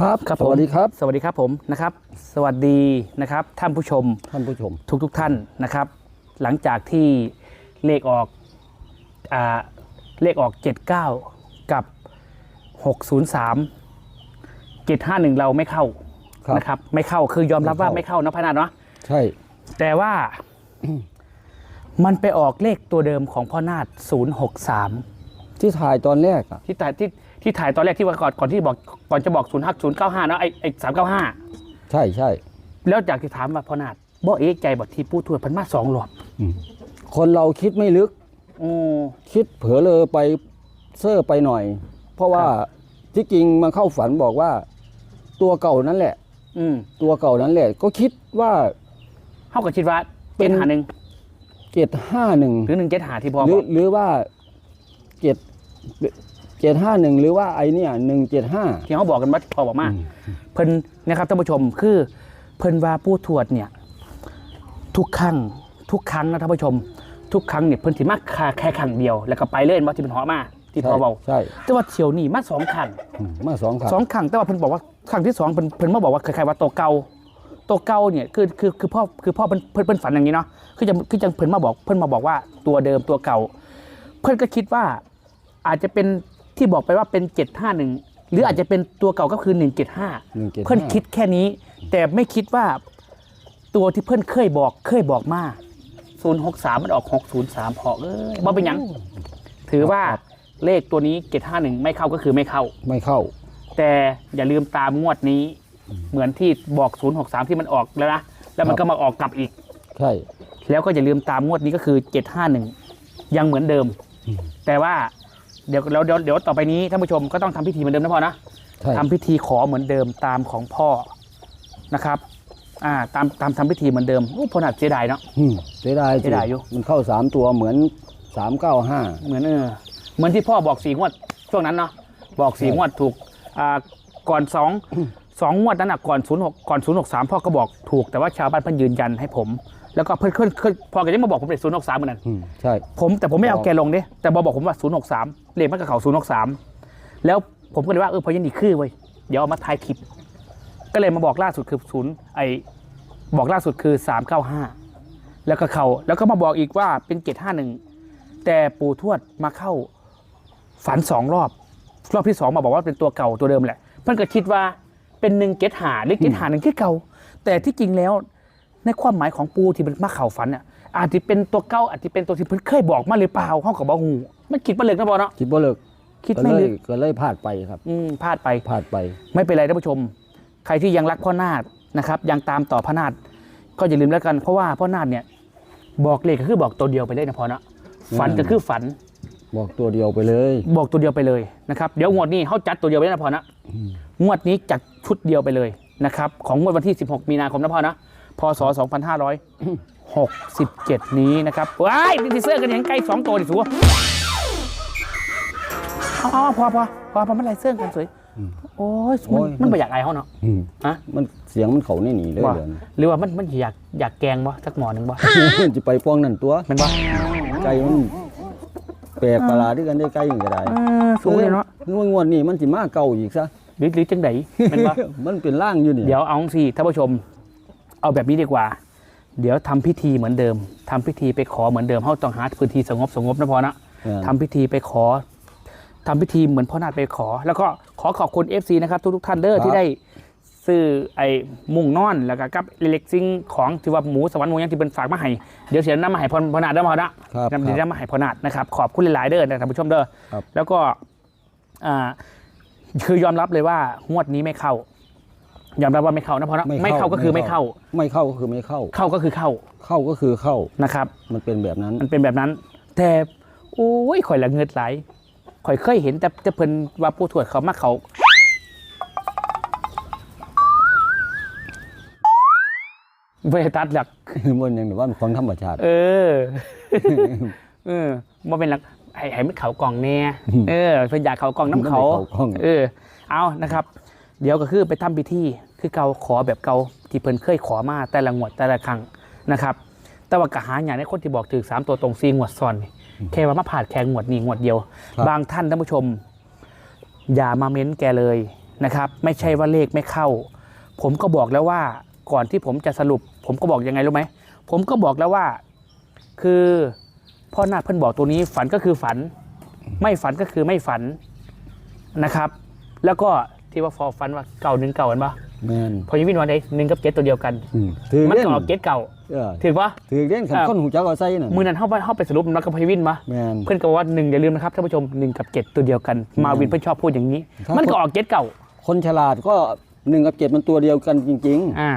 ครับครับสวัสดีครับ สวัสดีครับผมนะครับ สวัสดีนะครับท่านผู้ชมท่านผู้ชม ทุกทุกๆท่านนะครับ หลังจากที่เลขออกอ่าเลขออก 79 กับ 603 751 เราไม่เข้าครับ นะครับ ไม่เข้าคือยอมรับว่าไม่ไม่เข้าเข้านะพนันเนาะใช่ แต่ว่า มันไปออกเลขตัวเดิมของพ่อนาฏ063 ที่ถ่ายตอนแรกอะที่ถ่ายที่ ที่ถ่ายตอนแรกที่ว่าก่อนก่อนที่บอกก่อนจะบอก0 5 0 9 5เนาะไอ้ไอ้395ใช่ใช่แล้วอยากจะถามว่าพ่อนาฏบ่เอกใจบอกที่ผู้ทวดเพันมาสองหลอดอืมคนเราคิดไม่ลึกโอ้คิดเผลอเลยไปเซอร์ไปหน่อย เพราะว่าครับที่จริงมาเข้าฝันบอกว่า ตัวเก่านั่นแหละ อืมตัวเก่านั้นแหละ ก็คิดว่าเขาก็คิดว่าเป็เป็นนหาหนึ่งเจ็ดห้าหนึ่งหรือหนึ่งเจ็ดหาที่พอหรืบออกหรือว่าเจ็ด เจ็ดห้าหนึ่งหรือว่าไอเนี่ยหนึ่งเจ็ดห้าที่เขาบอกกันว่าพอบอกมาเพิ่นนะครับท่านผู้ชมคือเพิ่นว่าผู้ทวดเนี่ย ทุกครั้งทุกครั้งนะท่านผู้ชม ทุกครั้งเนี่ยเพิ่นสิมาคาแค่ครั้งเดียว แล้วก็ไปเล่นว่าที่เป็นหอมาที่พอเบาใช่แต่ว่าเที่ยวนี้มาสองครั้งอืมมาสองครั้งสองครั้งแต่ว่าเพิ่นบอกว่าครั้งที่สองเพิ่นเพิ่นมาบอกว่าคล้ายๆว่าตัวเก่าตัวเก่าเนี่ยคือคือคือพ่อคือพ่อเพิ่นเพิ่นเพิ่นฝันอย่างนี้เนาะคือจะคือจังเพิ่นมาบอกเพิ่นมาบอกว่าตัวเดิมตัวเก่า เพิ่นก็คิดว่าอาจจะเป็น ที่บอกไปว่าเป็นเจ็ดห้าหนึ่งหรืออาจจะเป็นตัวเก่าก็คือหนึ่งเจ็ดห้าหนึ่งเจ็ดเพิ่นคิดแค่นี้ แต่ไม่คิดว่าตัวที่เพิ่นเคยบอกเคยบอกมาศูนย์หกสามมันออกหกศูนย์สามพอเอ้ยบ่เป็นหยัง ถือว่าเลขตัวนี้เจ็ดห้าหนึ่งไม่เข้าก็คือไม่เข้า ไม่เข้า แต่อย่าลืมตามงวดนี้ เหมือนที่บอก 063 ที่มันออกแล้วนะ แล้วมันครับก็มาออกกลับอีก ใช่ แล้วก็อย่าลืมตามงวดนี้ก็คือ 751 ยังเหมือนเดิมอืมแต่ว่า เดี๋ยวเราเดี๋ยวเดี๋ยวต่อไปนี้ท่านผู้ชมก็ต้องทำพิธีเหมือนเดิมนะพ่อนะใช่ทำพิธีขอเหมือนเดิมตามของพ่อนะครับ อ่าตามตามทำพิธีเหมือนเดิมโอ้พ่อหนักเสียดายเนาะ อืมเสียดายเสียดายอยู่ มันเข้าสามตัวเหมือนสามเก้าห้าเหมือนเออเหมือนที่พ่อบอกสี่งวดช่วงนั้นเนาะบอกสี่ใช่งวดถูกอ่าก่อนสอง สองงวดนั้นอะก่อนศูนย์หกก่อนศูนย์หกสามพ่อก็บอกถูกแต่ว่าชาวบ้านเพิ่นยืนยันให้ผม แล้วก็เพิ่นเพิ่นเพิ่นพ่อก็ยังมาบอกผมเลยศูนย์หกสามเหมือนกันอืมใช่ ผมแต่ผมไม่เอาอ๋อแกลงเด้แต่บอกบอกผมว่าศูนย์หกสามเลขมันกับเขาศูนย์หกสามแล้วผมก็เลยว่าเออพอยันดีคือเว้ยเดี๋ยวเอามาถ่ายคลิป ก็เลยมาบอกล่าสุดคือศูนย์ไอบอกล่าสุดคือสามเก้าห้าแล้วก็เขาแล้วก็มาบอกอีกว่าเป็นเจ็ดห้าหนึ่งแต่ปู่ทวดมาเข้าฝันสองรอบ รอบที่สองมาบอกว่าเป็นตัวเก่าตัวเดิมแหละเพื่อนก็คิดว่าเป็นหนึ่งเกตหาหรือเกตหาหนึ่งที่เก่า แต่ที่จริงแล้ว ในความหมายของปูที่มันมาเข่าฝันเนี่ยอาจจะเป็นตัวเก่าอาจจะเป็นตัวที่เพิ่นเคยบอกมาหรือเปล่าห้องกับบอกหูมันคิดมาเลยนะบอเนาะคิดบ่เลิกคิดก็ไม่เลลึยกก็เลยพลาดไปครับอืมพลาดไปพลาดไป ไม่เป็นไรท่านผู้ชม ใครที่ยังรักพ่อนาฏนะครับยังตามต่อพ่อนาฏก็อย่าลืมแล้วกันเพราะว่าพ่อนาฏเนี่ย บอกเลขก็คือบอกตัวเดียวไปเลยนะพอเนาะฝันก็คือฝัน บอกตัวเดียวไปเลย บอกตัวเดียวไปเลยนะครับเดี๋ยวงวดนี้เขาจัดตัวเดียวไปเลยนะพอนะอืมงวดนี้จัดชุดเดียวไปเลยนะครับของงวดวันที่ 16 มีนาคมนะพอนะ พศ 2567 นี้นะครับว้ายดิเซอร์กันอย่างไกลสองตัวดิสัวเอาเอาพอพอพอพอมันไรเสื้อกันสวยโอ้ยมันมันไม่อยากไอายเขาเนาะอืมฮะมันเสียงมันเขาไม่หนีเลยว่าเดี๋ยวนี้หรือว่ามันมันอยากอยากแกงบ่สักหมอหนึ่งบ่จะไปป้องนั่นตัวมันบ่ไก่มันแปลกประหลาดด้วยกันได้ไก่อย่างก็ได้เออสูงเลยเนาะนึกว่างวดนี้มันสิมาเก่าอีกซะหรือหรือจังไดมันบ่มันเป็นร่างอยู่นี่เดี๋ยวเอาสิท่านผู้ชม เอาแบบนี้ดีกว่า เดี๋ยวทำพิธีเหมือนเดิมทำพิธีไปขอเหมือนเดิมเขาต้องหาพื้นที่สงบสงบนะพอนะเออทำพิธีไปขอทำพิธีเหมือนพ่อนาฏไปขอ แล้วก็ขอขอบคุณ FC นะครับทุกทุกๆท่านเด้อที่ได้ซื้อไอ้มุ้งนอนแล้วก็กับเล็กซิงของที่ว่าหมูสวรรค์หมูยังที่เป็นฝากมาให้เดี๋ยวเสียน้ำมาให้พ่อพ่อนาฏเด้อพอนะครับนำคเดี๋ยวรับน้ำมาให้พ่อนาฏนะครับขอบคุณหลายๆเด้อนะท่านผู้ชมเด้อครับแล้วก็อ่าคือยอมรับเลยว่างวดนี้ไม่เข้า ยอมรับว่าไม่เข้านะเพราะไม่เข้าก็คือไม่เข้า ไม่เข้าก็คือไม่เข้า เข้าก็คือเข้า เข้าก็คือเข้านะครับ มันเป็นแบบนั้น มันเป็นแบบนั้น แต่โอ้ยข่อยละเงิดไหลายข่อยเคยเห็นแต่แต่เพิ่นว่าผู้ตรวจเขามาเขาเวตัดหลักมันยังแบบว่ามันของธรรมชาติ เออ เออว่าเป็นหลักให้ให้มันเขากล่องแน่เออเพิ่นอยากเขากล่องน้ำเขามันไม่เข้ากล่องเออ เอานะครับ เดี๋ยวก็คือไปทำพิธี คือเกาขอแบบเกาที่เพิ่นเคยขอมาแต่ละงวดแต่ละครั้งนะครับ แต่ว่ากะหาอย่างในคนที่บอกถือสามตัวตรงซีงวดซ้อนนี่แค่ว่ามาผ่านแค่งวดนี้งวดเดียวครับบางท่านท่านผู้ชม อย่ามาเม้นแกเลยนะครับ ไม่ใช่ว่าเลขไม่เข้า ผมก็บอกแล้วว่าก่อนที่ผมจะสรุป ผมก็บอกยังไงรู้ไหมผมก็บอกแล้วว่า คือพ่อนาคเพิ่นบอกตัวนี้ฝันก็คือฝัน ไม่ฝันก็คือไม่ฝันนะครับ แล้วก็ที่ว่าฟอฝันว่าเก่าหนึ่งเก่ากันปะ แมนพอยังวินวันใดหนึ่งกับเจ็ดตัวเดียวกัน อืมถือมันเล่นก็ออกเจ็ดเก่าเออถือปะ ถือเล่นขันอ่าข้นหูจักเอาใส่น่ะมือนั้นเข้าไปเข้าไปสรุปมันก็พอยังวินมา แมน เพื่อนก็บอกว่าหนึ่งอย่าลืมนะครับท่านผู้ชมหนึ่งกับเจ็ดตัวเดียวกัน มาวินเพื่อนชอบพูดอย่างนี้ ครับ มันก็ออกเจ็ดเก่า คนฉลาดก็หนึ่งกับเจ็ดมันตัวเดียวกันจริงอ่า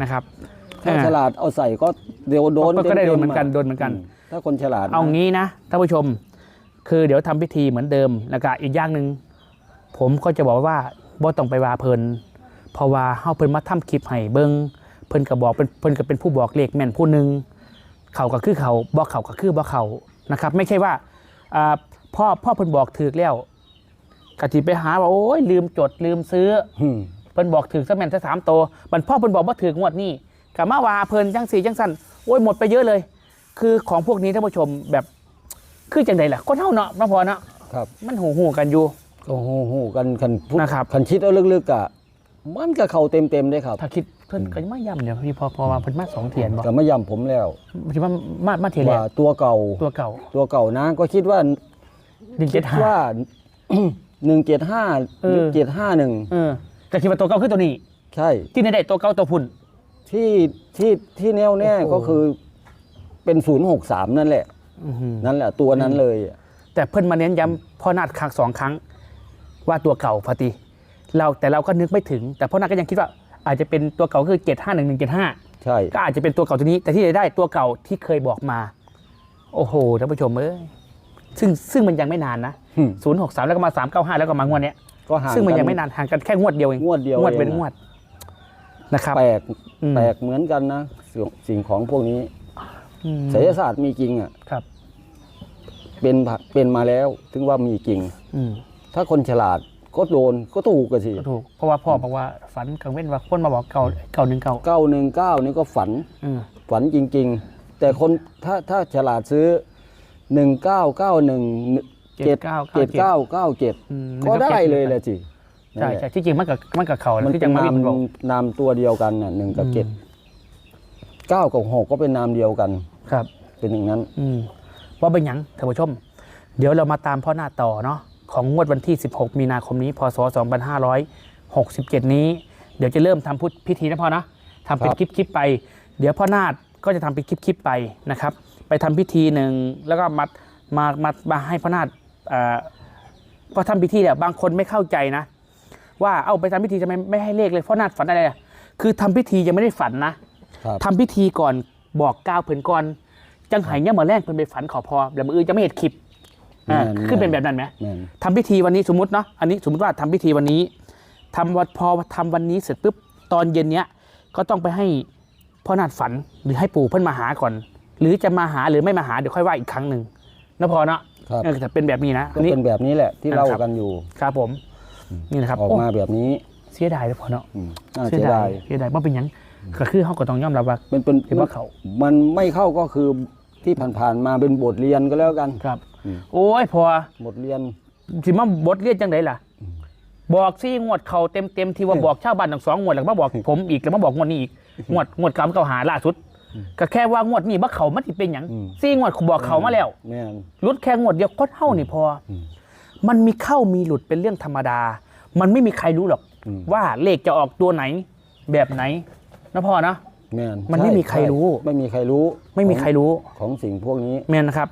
นะครับๆ ถ้าอ่า ฉลาดเอาใส่ก็เดี๋ยวโดนก็ได้ต็ๆโดนเหมือนกันะโดนเหมือนกัน ถ้าคนฉลาดเอางี้นะท่านผู้ชม คือเดี๋ยวทำพิธีเหมือนเดิมแล้วก็อีกอย่างหนึ่งผมก็จะบอกว่าบ่ต้องไปว่าเพลิน เพราะว่าเฮาเพิ่นมาทำคลิปให้เบิ่งเพิ่นก็บอกเป็นเพิ่นก็เป็นผู้บอกเลขแม่นผู้หนึ่งเขาก็คือเขาบ่เขาก็คือบ่เขานะครับ ไม่ใช่ว่าอ่าพ่อพ่อเพิ่นบอกถูกแล้วกะสิไปหาว่าโอ้ยลืมจดลืมซื้ออืมเพิ่นบอกถึงซะแม่นซะสามตัวมันพ่อเพิ่นบอกว่าถึงงวดนี้กะมาว่าเพิ่นจังสี่จังสั้นโอ้ยหมดไปเยอะเลย คือของพวกนี้ท่านผู้ชมแบบคือจังใดล่ะคนเท่าเนาะมาพอเนาะครับมันหูหูกันอยู่ก็โหโหกันคันพูดนะครับคันคิดเอาลึกๆอะ มันก็เข้าเต็มๆได้ครับถ้าคิดเพิ่นก็ยังไม่ย้ำเดี๋ยวพี่พอพอมาเพิ่นมาสองเทียนบอกก็ไม่ย้ำผมแล้วคิดว่ามามาเทียนแรว่ากตัวเก่าตัวเก่า ตัวเก่านะ ก็คิดว่าหนึ่งเจ็ดห้าว่าหนึ่งเจ็ดห้าเออเจ็ดห้าหนึ่งเออแต่คิดว่าตัวเก่าคือตัวนี้ ใช่ ที่ในได้ตัวเก่าตัวพุ่นที่ที่ที่แน่วแน่โอ้โหก็คือเป็นศูนย์หกสามนั่นแหละอื้อหือนั่นแหละ ตัวนั้นเลยอะแต่เพิ่นมาเน้นย้ำพ่อนาดครั้งสองครั้ง ว่าตัวเก่าพอดี เราแต่เราก็นึกไม่ถึง แต่พ่อนาดก็ยังคิดว่าอาจจะเป็นตัวเก่าคือเจ็ดห้าหนึ่งหนึ่งเจ็ดห้าใช่ ก็อาจจะเป็นตัวเก่าตัวนี้ แต่ที่ได้ตัวเก่าที่เคยบอกมา โอ้โหท่านผู้ชมเอ้ยซึ่งซึ่งมันยังไม่นานนะหึศูนย์หกสามแล้วก็มาสามเก้าห้าแล้วก็มางวดเนี้ยก็ห่างซึ่งมันกัยังไม่นานห่างกันแค่งวดเดียวเองงวดเดียวงวดเป็นเองงวดนะครับแปลกอืมแปลกเหมือนกันนะสิ่งสิ่งของพวกนี้อืมไสยศาสตร์มีจริงอะครับ เป็นผ่าเป็นมาแล้ว ถึงว่ามีจริง อืมถ้าคนฉลาด ก็โดนก็ถูกกันสิก็ถูกเพราะว่าพ่อบอกว่าฝันกลางเว้นว่าคนมาบอกเก่าเก่าหนึ่งเก่าเก้าหนึ่งเก้านี่ก็ฝันอืมฝันจริง ๆ แต่คนถ้าถ้าฉลาดซื้อหนึ่งเก้าเก้าหนึ่งเจ็ดเก้าเจ็ดเก้าเก้าเจ็ดอืมก็ได้เลยแหละสิใช่ใช่ที่จริงมันกับมันกับเขามันที่เป็จันงมานาวิมนบอกนามตัวเดียวกันน่ะหนึ่งกับเจ็ดเก้ากับหกก็เป็นนามเดียวกันครับ เป็นอย่างนั้น อืมว่าเป็นหยังท่านผู้ชม เดี๋ยวเรามาตามพ่อหน้าต่อเนาะ ของงวดวันที่ 16 มีนาคมนี้ พศ 2567 นี้ เดี๋ยวจะเริ่มทำพุทธพิธีนะพ่อนะทำเป็นครับคลิปคลิปๆไป เดี๋ยวพ่อนาฏก็จะทำเป็นคลิปคลิปๆไปนะครับ ไปทำพิธีหนึ่งแล้วก็มามามามาให้พ่อนาฏเอ่อพอทำพิธีเนี่ยบางคนไม่เข้าใจนะ ว่าเอาไปทำพิธีทำไมไม่ให้เลขเลยพ่อนาฏฝันอะไรอะคือทำพิธียังไม่ได้ฝันนะครับทำพิธีก่อนบอกก้าวเพิ่นก่อนจังไหเนี่ยามมาแรกเพิ่นไปฝันขอพรแล้วมืออื่นจะไม่เห็นคลิปอ่าแม่น ขึ้นเป็นแบบนั้นไหมแม่นทำพิธีวันนี้สมมติเนาะอันนี้สมมติว่าทำพิธีวันนี้ทำวันพอทำวันนี้เสร็จปุ๊บตอนเย็นเนี้ยก็ต้องไปให้พ่อนาฏฝันหรือให้ปู่เพิ่นมาหาก่อน หรือจะมาหาหรือไม่มาหาเดี๋ยวค่อยว่าอีกครั้งหนึ่งนะพอเนาะครับเออแต่เป็นแบบนี้นะก็อันนี้เป็นแบบนี้แหละที่เล่าครับกันอยู่ครับผมนี่นะครับออกโอ้มาแบบนี้เสียดายเลยพอเนาะอืมน่าเสียดายเสียดายว่าเป็นหยังก็คือเขาก็ต้องยอมรับว่าเป็นเป็นเห็นว่าเขา มันไม่เข้าก็คือที่ผ่านๆมาเป็นบทเรียนก็แล้วกันครับอืม โอ้ยพอบทเรียนสิมาบทเรียนจังไดล่ะ บอกซี่งวดเขาเต็มเต็มๆที่ว่าบอกชาวบ้านทั้งสองงวดแล้วก็มาบอกผมอีกแล้วมาบอกงวดนี้อีกงวดงวดกรรมเก่าหาล่าสุดก็แค่ว่างวดนี้ว่าเขามันสิเป็นหยังอืมซี่งวดเขาบอกเขามาแล้วแม่นรุดแค่งวดเดียวก็เท่านี่พออมมันมีเข้ามีหลุดเป็นเรื่องธรรมดา มันไม่มีใครรู้หรอกอืมว่าเลขจะออกตัวไหน แบบไหนนะพ่อนะแม่นมันไม่ใช่มีใครรู้ใช่ไม่มีใครรู้ ไม่มีใครรู้ของสิ่งพวกนี้แม่นนะครับ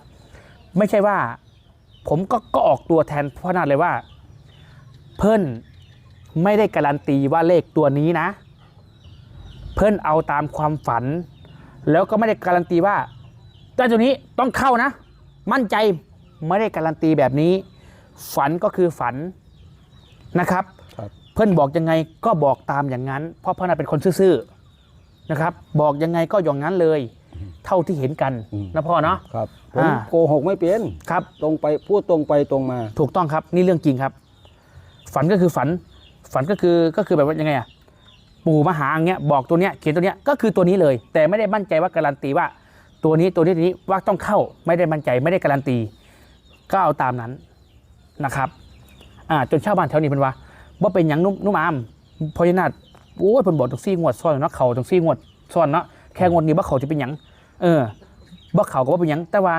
ไม่ใช่ว่า ผมก็ก็ออกตัวแทนพ่อนาฏเลยว่า เพิ่นไม่ได้การันตีว่าเลขตัวนี้นะ เพิ่นเอาตามความฝัน แล้วก็ไม่ได้การันตีว่าแต่ตัวนี้ต้องเข้านะ มั่นใจไม่ได้การันตีแบบนี้ ฝันก็คือฝันนะครับ ครับเพื่อนบอกยังไงก็บอกตามอย่างนั้น เพราะพ่อนาฏเป็นคนซื่อๆนะครับ บอกยังไงก็อย่างนั้นเลย เท่าที่เห็นกันอืมนะพ่อเนาะครับผมอ่าโกหกไม่เป็นครับ ตรงไปพูดตรงไปตรงมา ถูกต้องครับ นี่เรื่องจริงครับ ฝันก็คือฝัน ฝันก็คือก็คือแบบว่ายังไงอะปู่มาหาอย่างเงี้ยบอกตัวเนี้ยเขียนตัวเนี้ยก็คือตัวนี้เลย แต่ไม่ได้มั่นใจว่าการันตีว่า ตัวนี้ตัวนี้ตัวนี้ว่าต้องเข้าไม่ได้มั่นใจไม่ได้การันตี ก็เอาตามนั้นนะครับอ่าจนชาวบ้านแถวนี้เป็นว่าว่าเป็นอย่างนุ่มนุ่มอามพญานาคโอ้ยเพิ่นบอกจังซี่งวดซ้อนเนาะเขาจังซี่งวดซ้อนเนาะแค่งวดนี้บ่เขาจะเป็นหยัง เออบ่เขาก็บ่เป็นหยังแต่ว่า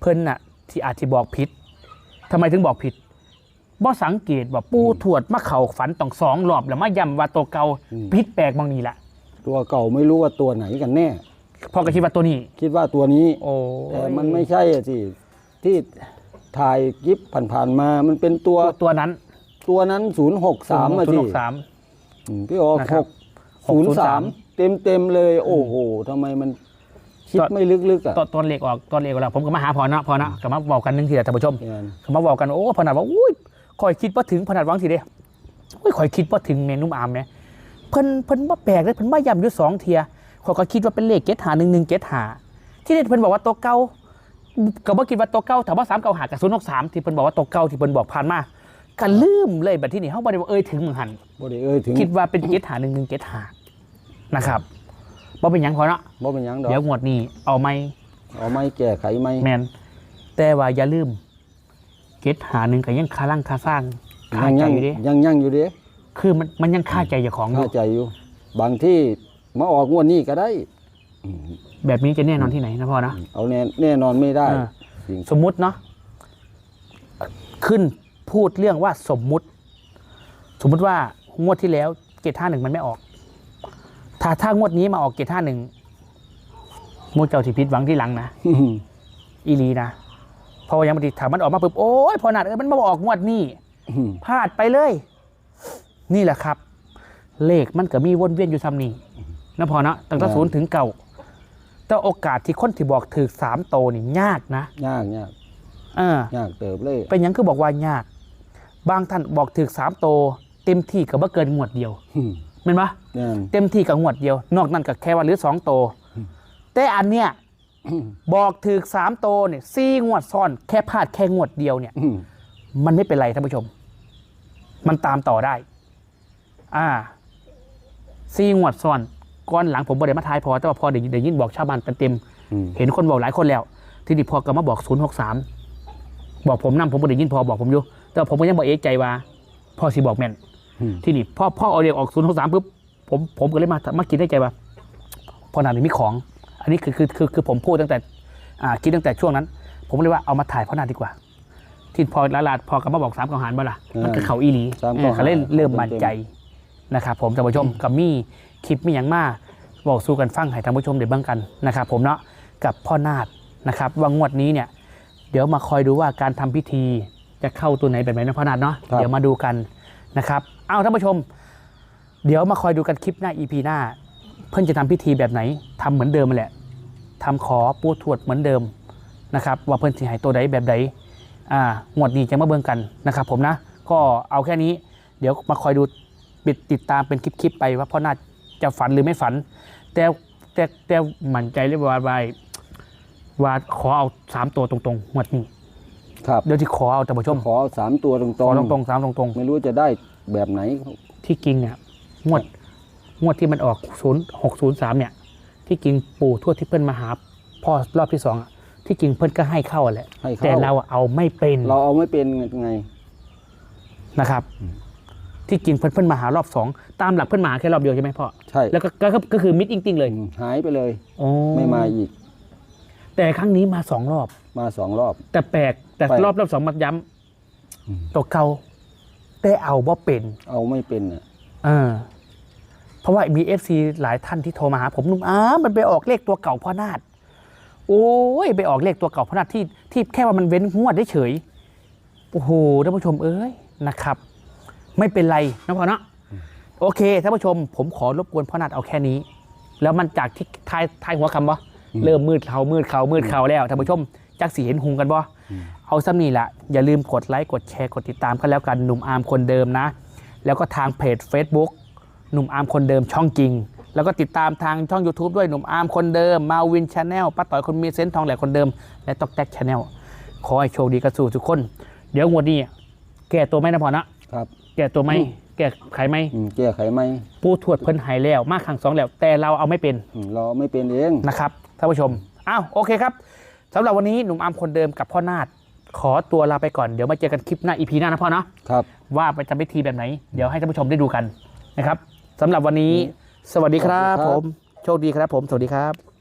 เพิ่นน่ะ ที่อาจสิบอกผิดทำไมถึงบอกผิดบ่สังเกตว่าปูถวดมาเข่าฝันต้องสองรอบแล้วมาย้ำว่าตัวเก่าผิดแปลกบางนี้ละตัวเก่าไม่รู้ว่าตัวไหนกันแน่ พอก็คิดว่าตัวนี้ คิดว่าตัวนี้ โอ้แต่มันไม่ใช่อะสิที่ถ่ายกิฟผ่านๆมามันเป็นตัวตัวตัวนั้นตัวนั้นศูนย์หกสามอะศูนสิย์หกสาม อืมพี่ออกนะคหรับกศูนย์สาม603เต็มเต็มๆเลย โอ้โหทำไมมัน คิดตอนไม่ลึกๆอะตอนตอนเลขออกตอนเลขออกแล้วผมก็มาหาพอนะพอนะก็มาบอกกันหนึงทีละท่านผู้ชมเนี่ยก็มาบอกกันโอ้พนัดว่าอุ้ยคอยคิดว่าถึงพนัดหวังทีเดียวอุ้ยคอยคิดว่าถึงเมนุ่มอามเนี่ยเพิ่นเพิ่นบ่แปลกเลยเพิ่นมาย้ำอยู่สองเทียขอยก็คิดว่าเป็นเลขเกตหาหนึ่งหนึ่งเกตหาที่เด็ดเพิ่นบอกว่าตัวเก่าก็บ่คิดว่าตัวเก่าแต่ว่าสามเก่าหากับศูนย์หกสามที่เพิ่นบอกว่าตัวเก่าที่เพิ่นบอกผ่านมาก็ลืมเลยบัดที่นี่เฮาบ่ได้ว่าเอ่ยถึงมึงหันบ่ได้เอ่ยถึงคิดว่าเป็นเกตหาหนึ่งหนึ่งเกตหานะครับ บ่เป็นหยังพอเนาะบ่เป็นหยังดอกเดี๋ยวงวดนี้เอาไหมเอาไม้แก้ไขไหมแมนแต่ว่าอย่าลืมเกตหาหนึ่งก็ยังคาร่างคาสร้างคายังใจยังอยู่เดิยังยังอยู่เด้คือมันมันยังคาใจอยู่ของอเข้ายู่ใจอยู่ บางที่มาออกงวดนี้ก็ได้อืมแบบนี้จะแน่นอนที่ไหนนะพ่อนะ เอาแน่แน่นอนไม่ได้เออจริงสมมุติเนาะขึ้นพูดเรื่องว่าสมมุติ สมมุติว่างวดที่แล้วเกตห้าหนึ่งมันไม่ออก ถ้าถ้างวดนี้มาออกเกตห้าหนึ่งมูเจ้าที่พิษหวังที่หลังนะอีหลีนะเพราะว่ายังไม่ได้ถามมันออกมาปุ๊บโอ้ยพอหนัดเอ้ยมันมาออกงวดนี้พลาดไปเลย นี่แหละครับ เลขมันก็มีวนเวียนอยู่ซ้ำนี่นะพอนะตั้งแต่อ่าศูนย์ถึงเก่าแต่โอกาสที่คนที่บอกถือสามโตนี่ยากนะยากยากเออยากเติบเลย เป็นหยังคือบอกว่ายาก บางท่านบอกถือสามโต เต็มที่ก็บ่เกินงวดเดียวอืม เป็นปะนั่นเต็มที่กับงวดเดียว นอกนั้นก็แค่ว่าหรือสองโต แต่อันเนี้ยอืมบอกถือสามโตเนี่ยซี่งวดซ้อน แค่พลาดแค่งวดเดียวเนี่ยอืมมันไม่เป็นไรท่านผู้ชม มันตามต่อได้ อ่าซีงวดซ้อนก้อนหลังผมบริมาทายพอ แต่ว่าพอเดี๋ยวเดี๋ยวยินบอกชาวบ้านเต็มอืมๆเห็นคนบอกหลายคนแล้ว ทีนี้พอก็มาบอกศูนย์หกสามบอกผมนํผมบริยินพอบอกผมอยู่แต่ว่าผมก็ยังบอกเอะใจว่าพ่อสิบอกแม่นอืม ที่นี่พ่อพ่อเอาเรียกออกศูนย์หกสามปุ๊บผมผมก็เลยมามาคิดในใจว่าพอนานี่มีของ อันนี้คือคือคือคือผมพูดตั้งแต่อ่าคิดตั้งแต่ช่วงนั้น ผมเลยว่าเอามาถ่ายพ่อนาดีกว่า ที่พอละลาดพอก็มาบอกสามกังหันบ่ล่ะมันก็เขาอีหลีสามเอกัองหันเขาเล่นเริ่มมั่นใจนะครับผมท่านผู้ชมกับมี่คลิปมีอย่างมากบอกสู้กันฟังให้ท่านผู้ชมเดี๋ยวเบ้างกันนะครับผมเนาะกับพ่อนาดนะครับว่างวดนี้เนี่ย เดี๋ยวมาคอยดูว่าการทำพิธีจะเข้าตัวไหนแบบไหนนะพ่อนาดเนาะครับเดี๋ยวมาดูกันนะครับ เอาท่านผู้ชม เดี๋ยวมาคอยดูกันคลิปหน้า EP หน้า เพื่อนจะทำพิธีแบบไหนทำเหมือนเดิมมาแหละทำขอปูทวดเหมือนเดิมนะครับ ว่าเพื่อนสิใหายตัวใดแบบใดอ่างวดนี้จะมาเบิ่งกันนะครับผมนะ ก็เอาแค่นี้ เดี๋ยวมาคอยดูปิดติดตามเป็นคลิปๆไปว่าพ่อนาฏจะฝันหรือไม่ฝัน แต่แต่แต่มั่นใจเลยว่าว่าว่าขอเอาสามตัวตรงๆงวดนี้ ครับ เดี๋ยวที่ขอเอาท่านผู้ชมขอสามตัวตรงขอตรงๆสามตรงๆ ไม่รู้จะได้ แบบไหน ที่จริงเนี่ยงวดงวดที่มันออกศูนย์หกศูนย์สามเนี่ย ที่จริงปู่ทวดที่เพิ่นมาหาพ่อรอบที่สองอะที่จริงเพิ่นก็ให้เข้าแหละให้เข้า แต่เราอะเอาไม่เป็นเราเอาไม่เป็นไง นะครับ ที่จริงเพิ่นเพิ่นมาหารอบสองตามหลักเพิ่นมาหาแค่รอบเดียวใช่ไหมพ่อใช่แล้วก็ก็ก็ก็คือมิดจริงๆเลยอืมหายไปเลย โอ้ไม่มาอีกแต่ครั้งนี้มาสองรอบ มาสองรอบ แต่แปลกแต่แปลกรอบรอบสองมาย้อืมำตัวเก่า แต่เอาบ่เป็นเอาไม่เป็นอะเออเพราะว่ามีเอฟซีหลายท่านที่โทรมาหาผมนุ่มอ้ามันไปออกเลขตัวเก่าพ่อนาดโอ้ยไปออกเลขตัวเก่าพ่อนาดที่ที่แค่ว่ามันเว้นงวดได้เฉยโอ้โหท่านผู้ชมเอ้ยนะครับ ไม่เป็นไรนะพ่อเนาะโอเคท่านผู้ชม ผมขอรบกวนพ่อนาดเอาแค่นี้ แล้วมันจากที่ทายทายหัวคำวะเริ่มมืดเขามืดเขามืดเขาแล้วท่านผู้ชมจักสีเห็นหุงกันบ่ เอาซ้ำนี่แหละอย่าลืมกดไลค์กดแชร์กดติดตามกันแล้วกันหนุ่มอาร์มคนเดิมนะ แล้วก็ทางเพจ Facebook หนุ่มอาร์มคนเดิมช่องจริง แล้วก็ติดตามทางช่อง YouTube ด้วยหนุ่มอาร์มคนเดิมมาวินชาแนลป้าต่อยคนมีเซนส์ทองแหลกคนเดิม และตอกแตกชาแนลขอให้โชคดีกันสู่ทุกคน เดี๋ยวงวดนี้แก้ตัวไหมนะพอนะครับ แก้ตัวไหมอืมแก้ไขไหมอืมแก้ไขไหมปูถวดเพิ่นหายแล้วมากครั้งสองแล้ว แต่เราเอาไม่เป็น อืมเราไม่เป็นเอง นะครับท่านผู้ชม อ้าว โอเคครับสำหรับวันนี้หนุ่มอาร์มคนเดิมกับพ่อนาด ขอตัวลาไปก่อน เดี๋ยวมาเจอกันคลิปหน้าอีพีหน้านะพ่อเนาะครับ ว่าไปทำพิธีแบบไหน เดี๋ยวให้ท่านผู้ชมได้ดูกันนะครับสำหรับวันนี้ สวัสดีครับสวัสดีครับผม โชคดีครับผม สวัสดีครับ